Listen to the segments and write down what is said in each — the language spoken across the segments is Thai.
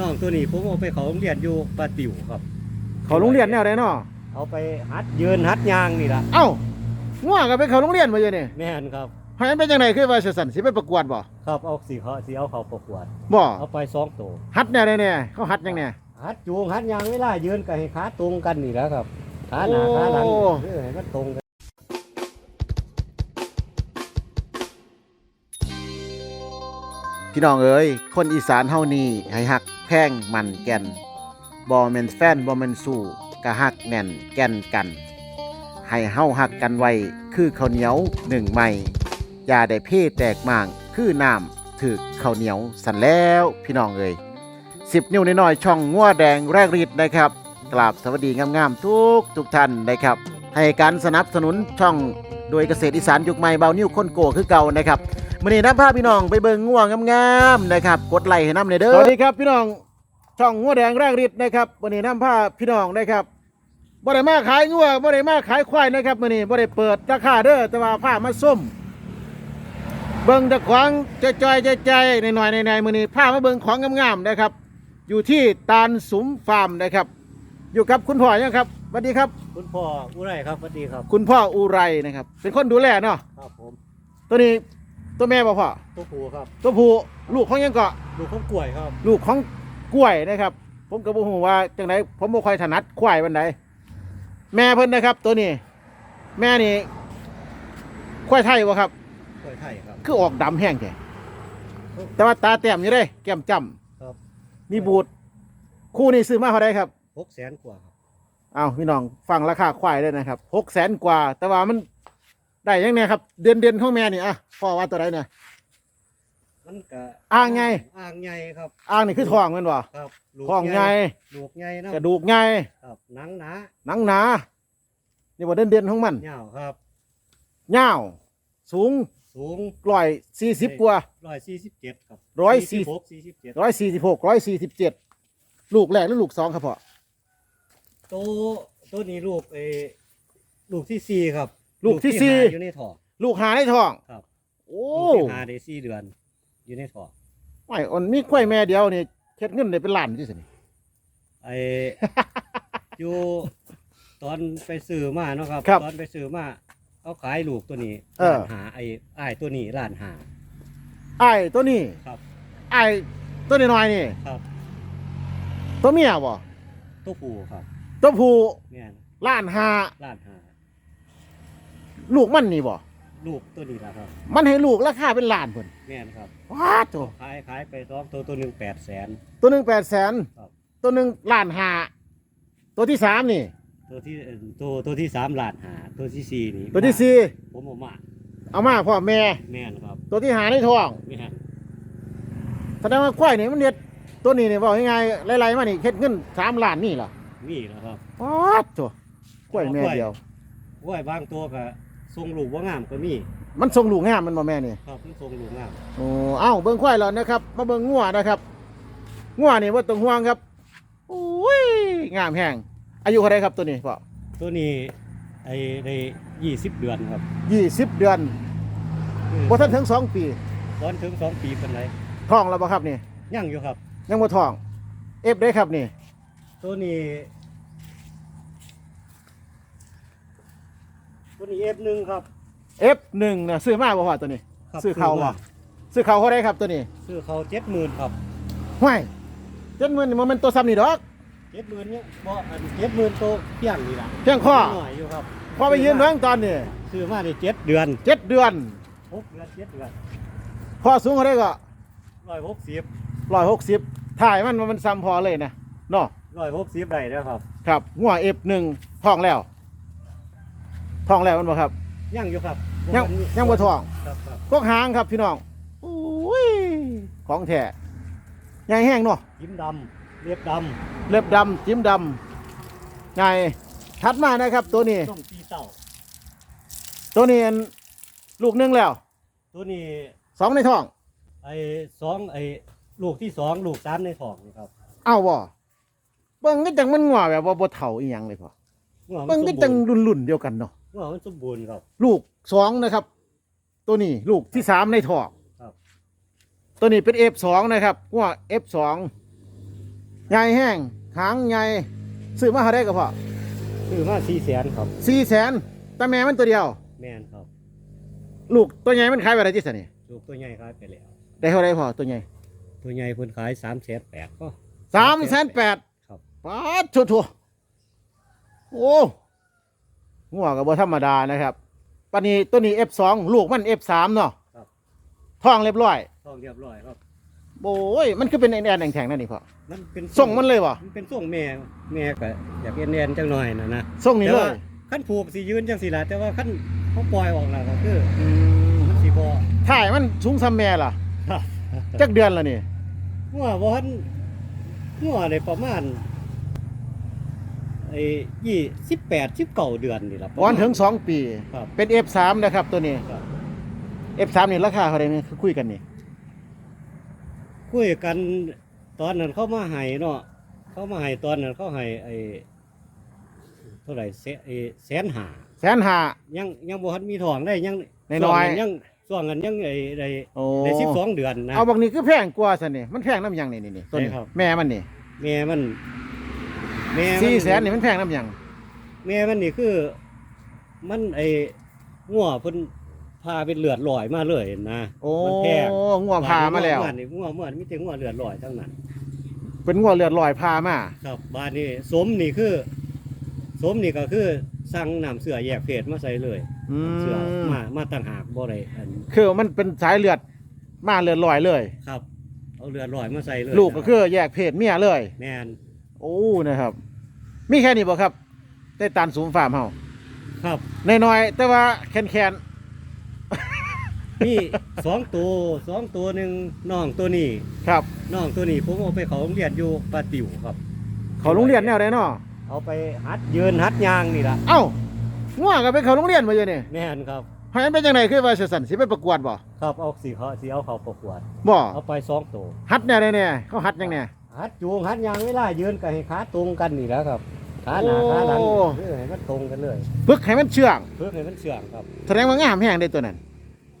น้องตัวนี้ผมเอาไปเขาโรงเรียนอยู่ปาติวครับ เขาโรงเรียนแนวใดเนาะเอาไปหัดยืนหัดยางนี่ล่ะเอ้าง่วงก็ไปเขาโรงเรียนมาอยู่นี่แม่นครับให้มันเป็นจังไดคือว่าสิสั่นสิไปประกวดบ่ครับเอาสีเขาสีเอาเขาประกวดบ่เอาไปสองตัวฮัดแนวใดแน่เขาฮัดจังแน่หัดจูงหัดยางเวลายืนก็ให้ขาตรงกันนี่แหล้วครับขาหน้าขาหลังโอ้ เออให้มันตรงกัน พี่น้องเอ้ย คนอีสานเฮานี่ให้ฮักแพงมันแก่นบ่แม่นแฟนบ่แม่นสู้ก็ฮักแน่นแก่นกัน ให้เฮาฮักกันไว้คือข้าวเหนียวหนึ่งใหม่อย่าได้เพ่แตกม่างคือน้ำถึกข้าวเหนียวสันแล้วพี่น้องเอ้ย10นิ้วน้อยๆช่องงัวแดงแรกรีดนะครับกราบสวัสดีงามๆทุกทุกท่านนะครับ ให้การสนับสนุนช่องโดยเกษตรอีสานยุคใหม่เบานิ้วคนโกคือเก่านะครับ มื้อนี้นำพาพี่น้องไปเบิ่งงัวงามๆนะครับ กดไลค์ให้นำเด้อสวัสดีครับพี่น้องช่องงัวแดงแรกรีดนะครับวันนี้นำพาพี่น้องนะครับบ่ได้มาขายงัวบ่ได้มาขายควายนะครับมื้อนี้บ่ได้เปิดราคาเด้อแต่ว่าพามาส้ม เบิ่งแต่ของจะจอยจะใจหน่อยๆในๆมื้อนี้พามาเบิ่งของงามๆนะครับ อยู่ที่ตาลสุมฟาร์มนะครับ อยู่กับคุณพ่อยังครับสวัสดีครับ คุณพ่ออุไรครับสวัสดีครับ คุณพ่ออุไรนะครับ เป็นคนดูแลเนาะครับผมตัวนี้ ตัวแม่บ่พ่อตัวผูครับ ตัวผู้ลูกของยังเกาะลูกข้าวกล้วยครับลูกของกล้วยนะครับ ผมก็บ่ฮู้ว่าจังไดผมบ่ค่อยถนัดควายปานใดแม่เพิ่นนะครับ ตัวนี้ แม่นี่ควายไทยบ่ครับ กล้วยไทยครับ คือออกดำแห้งแท้แต่ว่าตาแต้มอยู่เด้แก้มจ้ำครับมีบูดคู่นี้ซื้อมาเท่าไดครับ หกแสนกว่าครับ เอาพี่น้องฟังราคาควายได้นะครับหกแสนกว่า แต่ว่ามัน ได้ยังไงครับ เดือนเดือนของแม่นี่อะพ่อว่าตัวใดเนี่ย มันก็อ่างไง อ่างไงครับอ่างนี่คือทองแมันบ่ครับลูกทองไงลูกไงนะกระดูกไงครับหนังหนาหนังหนานี่ว่าเดือนเดือนของมันเหงาครับ ยาวสูงสูงร้อยสี่สิบกว่า ร้อยสี่สิบเจ็ดครับร้อยสี่ หกสี่สิบเจ็ดร้อยสี่สิบหกร้อยสี่สิบเจ็ดลูกแรกหรือลูกสองครับพ่อตัวตัวนี้ลูกเออลูกที่สี่ครับ ลูกที่สี่ห้าอยู่ในท้อง ลูกหาในท้องครับ โอ้ลูกที่ห้าได้สี่เดือน อยู่ในท้องไม่อ่อนมีควายแม่เดียวนี่เฮ็ดเงินได้เป็นล้านที่สินี่ไอ อยู่ตอนไปซื้อมาเนาะครับ ตอนไปซื้อมาเขาขายลูกตัวนี้ล้านหาไอ้ไอ้ายตัวนี้ล้านหาไอ้ายตัวนี้ครับไอ้ายตัวน้อยๆนี่ครับ ตัวเมียบ่ตัวผู้ครับตัวผู้เนี่ยล้านห้าล้านหา ลูกมันนี่บ่ลูกตัวนี้ละครับ มันให้ลูกราคาเป็นล้านพุ่นแม่นครับว้าตัวขายขายไปสองตัวตัวหนึ่งแปดแสน ตัวหนึ่งแปดแสนครับ ตัวหนึ่งล้านห้าตัวที่สามนี่ ตัวที่เอิ่มตัวตัวที่สามล้านหาตัวที่สี่นี่ตัวที่สี่ผมเอามาเอามาพ่อแม่ แม่นครับตัวที่หาในท้องแม่นแสดงว่าควายนี่มันเด็ดตัวนี้เนี่ยบอกยังไงไล่ๆมานี่เฮ็ดเงินสามล้านนี่ล่ะมีแล้วครับ ว้าตัวควายแม่เดียวว่ายบางตัวก็ ทรงลูกว่างามก็มีมันทรงลูกงามมันบ่แม่นี่ครับมันทรงลูกงามโอ้เอ้าเบิ่งควายแล้วนะครับ มาเบิ่งงัวนะครับงัวนี่ว่าต้องห่วงครับโอ้ยงามแห้งอายุเท่าไรครับตัวนี้พ่อตัวนี้ไอ้ได้ยี่สิบเดือนครับยี่สิบเดือนบ่ทันถึงสองปีตอนถึงสองปีเป็นไรท้องแล้วบ่ครับนี่ยังอยู่ครับ ยังบ่ท้อง เอฟได้ครับนี่ ตัวนี้ ตัวนี้เอฟหนึ่งครับเอฟหนึ่งนะซื้อมาบ่พ่อตัวนี้ ครับซื้อเขาบ่ซื้อเขาเท่าไรครับตัวนี้ซื้อเขาเจ็ดหมื่นครับห้วยเจ็ดหมื่นนี่มันเป็นตัวซ้ำนี่ดอก เจ็ดหมื่นเนี่ยบ่อันเจ็ดหมื่นตัวเพียงนี่ล่ะเพียงข้อ หน่อยอยู่ครับพอไปยืนเบิ่งตอนนี้ซื้อมาได้เจ็ดเดือนเจ็ดเดือนหกเดือนเจ็ดเดือนพอสูงเท่าไรก็ร้อยหกสิบร้อยหกสิบถ่ายมันมันซ้ำพอเลยนะเนาะร้อยหกสิบได้แล้วครับ ครับงัวเอฟหนึ่งท้องแล้ว ท้องแล้วมันบ่ครับ ยังอยู่ครับยังยังบ่ท้องครับครับกกหางครับพี่น้องโอ้ยของแท้ใหญ่แห้งเนาะยิ้มดำเรียบดเล็บดำจิ้มดำใหญ่ถัดมานะครับ ตัวนี้ำส้มปีเต่าตัวนี้อันลูกหนึงแล้ว ตัวนี้สองในท้อง ไอ้สองไอ้ลูกที่สองลูกสามในท้องนี่ครับเอ้าบ่เบิ่งก็จังมันงัวแบบว่าบ่เฒ่าอีหยังเลยพ่อหัวมัเบิ่นงสก็มจังบูรณ์รุ่นๆเดียวกันเนาะ หัวมันสมบูรณ์ครับ ลูกสองนะครับ ตัวนี้ลูกที่สามในท้องครับ ตัวนี้เป็น F2 นะครับงัว F2 ใหญ่แห้งหางใหญ่ซื้อมาเท่าได้ก็พอคือมาสี่แสนครับสี่แสนแต่แม่มันตัวเดียว แม่นครับ ลูกตัวใหญ่มันขายไปอะไรที่สนี่ลูกตัวใหญ่ขายไปแล้ว ได้เท่าไรพอตัวใหญ่ตัวใหญ่เพิ่นขายสามแสนแปดก็ สามแสนแปดครับป๊าดชัวๆโอ้ งัวกับบ่ธรรมดานะครับปานนี้ตัวนี้ F2 ลูกมัน F3 เนาะครับ ท้องเรียบร้อยต้องเรียบร้อยครับ โอ้ยมันคือเป็นแอนๆแข็งๆนั่นนี่พ่อมันเป็นส่งมันเลยวะมันเป็นส่งแม่แม่ก็อยากเอ็นเอ็นจังหน่อยนะนะส่งนี่แต่เลว่ายขั้นผูกสิยืนจังสิละแต่ว่าขั้นเขาปล่อยออกแล้วก็คืออืมมันสิบ่ถ่ายมันสูงซ้ำแม่ล่ะครับจักเดือนละนี่งัวบ่ทันงัวได้ประมาณ ไอ้ยี่สิบแปดสิบเก้าเดือนนี่ล่ะวันถึงสองปี ครับเป็น F3 นะครับตัวนี้ ครับ F3 นี่ราคาเท่าไหร่นี่คือคุยกันนี่คุยกันตอนนั้นเขามาให้เนาะเขามาให้ตอนนั้นเขาให้ไอ้เท่าไหร่แสไอ้แสนหาแสนห้า ยังยังบ่ทันมีทองได้ยังน้อยๆช่วงยังช่วงนั้นยังไอ้ได้โอ้ได้สิบสองเดือนนะ เอาบางนี้คือแพงกว่าซะนี่มันแพงน้ำหยังนี่นี่นี่ตัวนี้ใช่ครับ แม่มันนี่ แม่มัน แม่มัสี่แสนนี่มันแพงน้ำหยังแม่มันนี่คือ มันไอ้งัวเพิ่นพาเป็นเลือดลอยมาเลยนะโอ้มันแพงงัวพามาแล้วงันี่งัวมันมีแต่งัวเลือดลอยทั้งนั้น เป็นงัวเลือดลอยพามาครับบ้านนี้สมนี่คือ สมนี่ก็คือสั่งน้ำเสือแยกเพศมาใส่เลยอืเสือมมามาต่างหากบ่ได้อันคือมันเป็นสายเลือดมาเลือดลอยเลย ครับ เอาเลือดลอยมาใส่เลยลูกก็คือแยกเพศเมียเลย แม่น โอ้นะครับ มีแค่นี้บ่ครับ ได้ตันสูงฟาร์มเฮาครับน้อยๆแต่ว่าแคนแคนมีสองตัวสองตัวหนึ่งน้องตัวนี้ๆครับ น้องตัวนี้ผมเอาไปเขาโรงเรียนอยู่ปาติวครับ เขาโรงเรียนแนวไหนเนาะเอาไปหัดยืนหัดยางนี่ล่ะเอ้างัวก็ไปเขาโรงเรียนมาอยู่นี่แม่นครับให้มันเป็นจังไดคือว่าสิสั่นสิไปประกวดบ่ครับเอาสีเขาสีเอาเขาประกวดบ่เอาไปสองตัวฮัดแนวใดแน่เขาฮัดยังแน่ หัดจูงหัดยางเวลายืนก็ให้ขาตรงกันนี่แหล้วครับขาหน้าขาหลังโอ้เพื่อให้มันตรงกันเลยฝึกให้มันเชื่องเพื่อให้มันเชื่องครับแสดงว่างามแฮงได้ตัวนั้น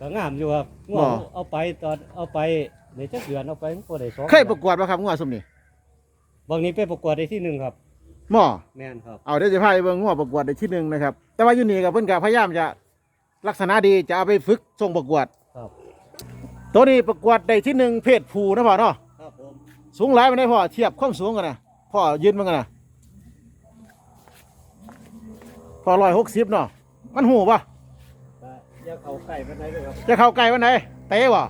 ก็งามอยู่ครับบ่ง่วงเอาไปตอนเอาไปในจักเดือนเอาไปมันก็ได้สองเคยประกวดบ่ครับงัวซุมนี้บางนี้ไปประกวดได้ที่หนึ่งครับ หม้อแม่นครับ เอาเดี๋ยวจะพาไปเบิ่งงัวประกวดได้ที่หนึ่งนะครับ แต่ว่าอยู่นี่ก็เพิ่นก็พยายามจะลักษณะดีจะเอาไปฝึกส่งประกวด ครับ ตัวนี้ประกวดได้ที่หนึ่งเพศผู้นะพ่อเนาะครับผม สูงหลายมันได้พ่อเทียบความสูงกันนะพ่อยืนมันกันนะพ่อร้อยหกสิบเนาะ มันหูปะก็อยากเอาไก่ไปไหนเลยครับจะเข้าไกลวันไหนเตะวะ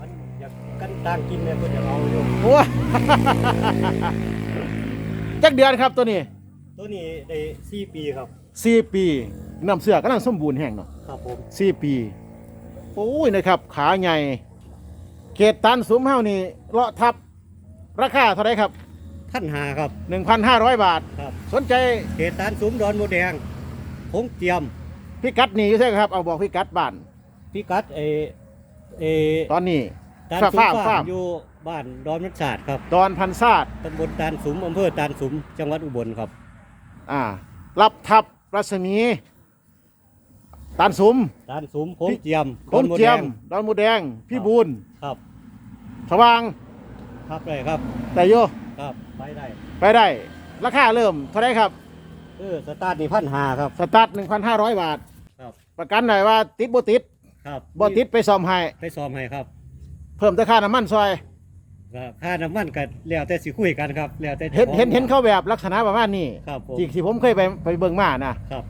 มันอยากกันต่างกินเนี่ยก็จะเอาอยู่โอ้จักเดือนครับตัวนี้ ตัวนี้ได้สี่ปีครับสี่ปีน้ำเสือกำลังสมบูรณ์แห้งเนาะ ครับผมสี่ปี โอ้ยนะครับ ขาใหญ่เขตตันสูงเฮานี่เลาะทับ ราคาเท่าไหรครับท่านหาครับ 1,500 บาท ครับ สนใจเขตตานสุมดอนโมแดงพงเจียมพิกัดนี่อยู่ใช่ครับ เอาบอกพิกัดบ้าน พิกัดเอเอตอนนี้ ตานฟ้าสุมฟ้าฟาฟ้าร์มอยู่บ้านดอนมันศาสตร์ครับดอนพันซาดตำบลตานสุมอำเภอตานสุมจังหวัดอุบลครับอ่ารับทับรัศมีตานสุมตานสุมพงเจียมโคนเจียมดอนโดแดงดอนหมูแดงพี่บูนครับสว่าง ครับได้ครับแต่โยครับไปได้ไปได้ ราคาเริ่มเท่าไหรครับเออสตาร์ทนี่พันหาครับ สตาร์ท1,500บาท ครับ ประกันหน่อยว่าติดบ่ติดครับบ่ติดไปซ่อมให้ไปซ้อมให้ครับ เพิ่มแต่ค่าน้ำมันซอยก็ค่าน้ำมันก็แล้วแต่สิคุยกันครับแล้วแต่เห็นจ้าของเห็นเห็นเขาแบบลักษณะประมาณนี้ครับผมที่ที่ผมเคยไปไปเบิ่งมานะครับ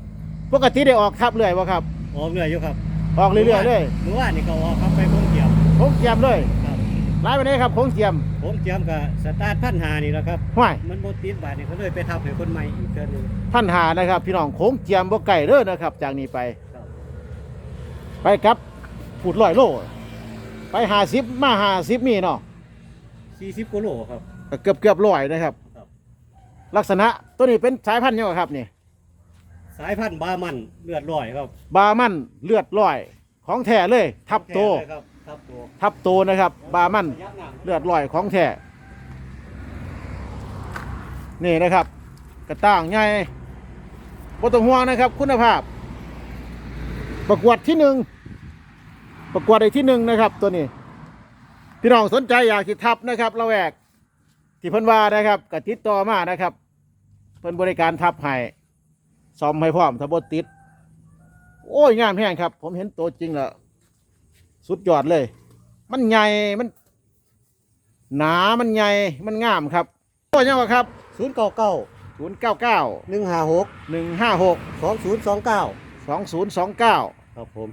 ปกติได้ออกทับเรื่อยบ่ครับออกเรื่อยอยู่ครับ ออกเรื่อยๆเลยเมื่อวานนี่ก็ออกครับไปพงเจียมโค้งเจียมเลยครับ หลายวันนี้ครับโค้งเจียมพงเจียมกับสตาร์ทพันหานี่แหละครับห้วย มันบดติดบาทนี่เขาเลยไปทับให้คนใหม่อีกเกินหนึงพันหานะครับพี่น้องโค้งเจียมบ่ไก่เด้อนะครับ จากนี้ไป ครับ ไปครับพูดร้อยโล ไปหาสิบมาหาสิบมีเนาะสี่สิบกิโลครับ ก็เกือบเกือบร้อยนะครับ ครับ ลักษณะตัวนี้เป็นสายพันธุ์ยังไงครับนี่สายพันธุ์บามันเลือดลอยครับบามันเลือดร้อย ของแท้เลย ทับโต แท้เลยครับ ทับโตทับโตนะครับ บามันยับหนังเลือดร้อยของแท้นี่นะครับ กระต่างใหญ่บ่ต้องห่วงนะครับ คุณภาพ ประกวดที่หนึ่งประกวดได้ที่หนึ่งนะครับ ตัวนี้ พี่น้องสนใจอยากสิทับนะครับละแวกที่เพิ่นว่านะครับก็ติดต่อมานะครับ เพิ่นบริการทับให้ซ่อมให้พร้อมถ้าบ่ติด โอ้ยงามแฮงครับ ผมเห็นตัวจริงแล้ว สุดยอดเลย มันใหญ่ มัน หนา มันใหญ่ มันงามครับโอ้ยยังวะครับ ศูนย์เก้าเก้า099หนึ่งห้าหก156สองศูนย์สองเก้า2029ครับผม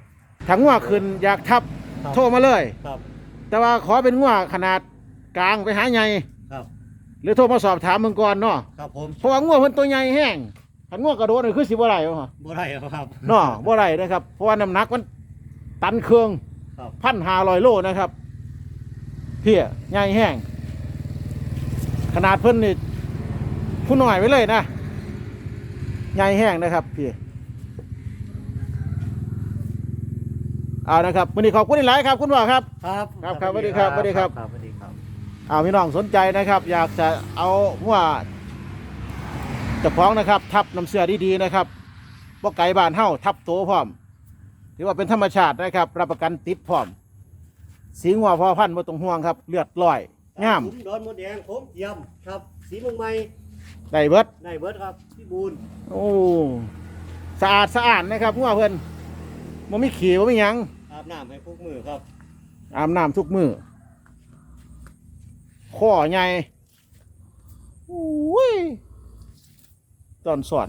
ถ้างัวขึ้นอยากทับครับ โทรมาเลย ครับ แต่ว่าขอเป็นงัวขนาดกลางไปหาใหญ่ครับ หรือโทรมาสอบถามมึงก่อนเนาะ ครับผมเพราะว่างัวเพิ่นตัวใหญ่แห้งคันงัวกระโดดนี่คือสิบ่ได้บ่ฮะบ่ได้ครับ เนาะบ่ได้นะครับ เพราะว่าน้ำหนักมันตันเครื่อง ครับพันหาลอยโลนะครับ เพี้ยใหญ่แห้ง ขนาดเพิ่นนี่ผู้น้อยไว้เลยนะใหญ่แห้งนะครับพี่เอานะครับวันนี้ขอบคุณหลายๆครับคุณพ่อครับ ครับครับครับสวัสดีครับสวัสดีครับครับสวัสดีครับเอาพี่น้องสนใจนะครับ อยากจะเอาว่าจะพ้องนะครับ ทับน้ำเสือดีๆนะครับบ่ไก่บานเฮ้าทับโตพร้อม ถือว่าเป็นธรรมชาตินะครับ รับประกันติดพร้อม สีงัวพอพันธุ์บ่ต้องห่วงครับ เลือดลอยงามผมดอนมดแดงผมเยี่ยมครับ สีเมืองใหม่ได้เบิดได้เบิร์ดครับพี่บูนโอ้สะอาดสะอาดนะครับงัวเพิ่นมันไม่ขี่มันไม่ยังอาบน้ำให้พวกมือครับอาบน้ำทุกมือข้อใหญ่โอ้ยตอนสอน